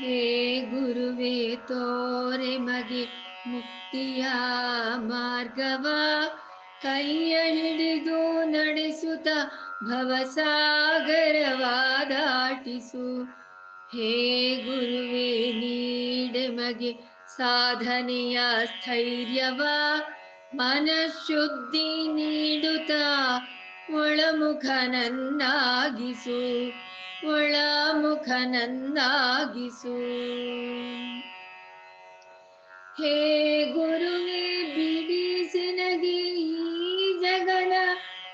ಹೇ ಗುರುವೇ, ತೋರೆ ಮಗೆ, ಮುಕ್ತಿಯ ಮಾರ್ಗವ. ಕೈಯ ಹಿಡಿದು ನಡೆಸುತ್ತ ಭವಸಾಗರವಾದಾಟಿಸು ಹೇ ಗುರುವೇ, ನೀಡೆ ಮಗೆ, ಸಾಧನೆಯ ಸ್ಥೈರ್ಯವ. ಮನಶುದ್ಧಿ ನೀಡುತ್ತ ಒಳಮುಖನನ್ನಾಗಿಸು. ಒಳಮುಖನನ್ನಾಗಿಸು ಹೇ ಗುರುವೇ ಬಿಡಿಸಿನಗೆ ಈ ಜಗದ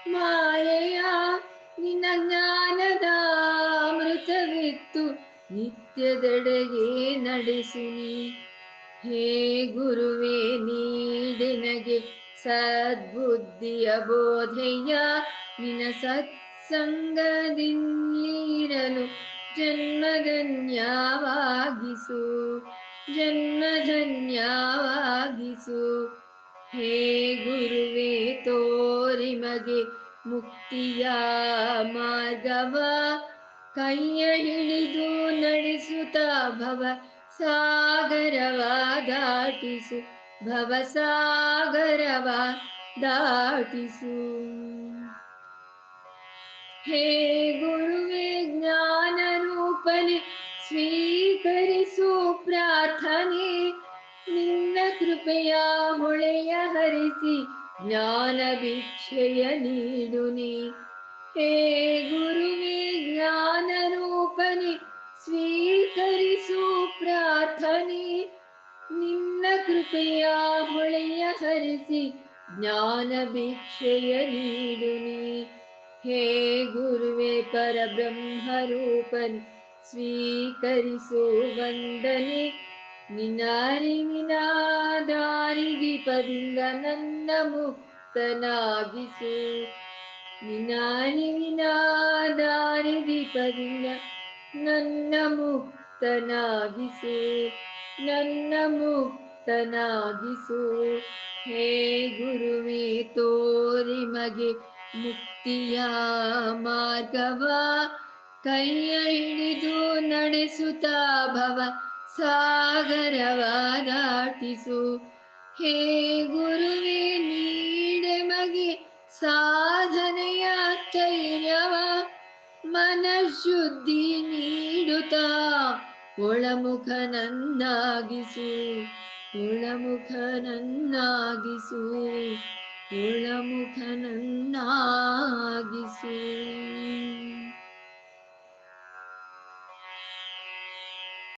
ಮಾಯೆಯ ನಿನ್ನ ಜ್ಞಾನದ ಅಮೃತವಿತ್ತು. ನಿತ್ಯದೆಡೆಗೆ ನಡೆಸಿ ಹೇ ಗುರುವೇ, ನೀಡಿನಗೆ ಸದ್ಬುದ್ಧಿಯ ಬೋಧೆಯ ನಿನ್ನ ಸತ್ಸಂಗದಿಂದಿರಲು ಜನ್ಮಧನ್ಯವಾಗಿಸು ಜನ್ಮಧನ್ಯವಾಗಿಸು. ಹೇ ಗುರುವೇ ತೋರಿಮಗೆ ಮುಕ್ತಿಯ ಮಾರ್ಗವ. ಕೈಯ ಹಿಡಿದು ನಡೆಸುತ್ತ ಭವ ಸಾಗರವ ದಾಟಿಸು, ಭವ ಸಾಗರವ ದಾಟಿಸು. ಹೇ ಗುರುವೇ ಜ್ಞಾನ ರೂಪನೆ ಸ್ವೀಕರಿಸು ಪ್ರಾರ್ಥನೆ. ನಿನ್ನ ಕೃಪೆಯ ಹೊಳೆಯ ಹರಿಸಿ ಜ್ಞಾನ ಭಿಕ್ಷೆಯ ನೀಡುನಿ. ಹೇ ಗುರುವೇ ಜ್ಞಾನ ರೂಪನೆ ಸ್ವೀಕರಿಸು ಪ್ರಾರ್ಥನೆ. ನಿನ್ನ ಕೃಪೆಯ ಹೊಳೆಯ ಹರಿಸಿ ಜ್ಞಾನ ಭಿಕ್ಷೆಯ ನೀಡುನಿ. ಹೇ ಗುರುವೇ ಪರಬ್ರಹ್ಮರೂಪನ್, ಸ್ವೀಕರಿಸೋ ವಂದನೆ. ನಿನಾರಿವಿನ ದಾರಿ ದೀಪದಿಂದ ನನ್ನ ಮುಕ್ತನಾಗಿಸು. ನಿನಾರಿವಿನ ದಾರಿ ದೀಪದಿಂದ ನನ್ನ ಮುಕ್ತನಾಗಿಸು. ನನ್ನ ಮುಕ್ತನಾಗಿಸು. ಹೇ ಗುರುವೇ, ತೋರಿ ಮಗೆ ಮುಕ್ತಿಯ ಮಾರ್ಗವ ಕೈಯ ಹಿಡಿದು ನಡೆಸುತ್ತ ಭವ ಸಾಗರವ ದಾಟಿಸು. ಹೇ ಗುರುವೇ, ನೀಡೆ ಮಗೆ, ಸಾಧನೆಯ ಚೈರ್ಯವ, ಮನಶುದ್ಧಿ ನೀಡುತ್ತಾ ಒಳಮುಖನನ್ನಾಗಿಸು ಒಳಮುಖನನ್ನಾಗಿಸು ಒಳಮುಖನನ್ನಾಗಿಸು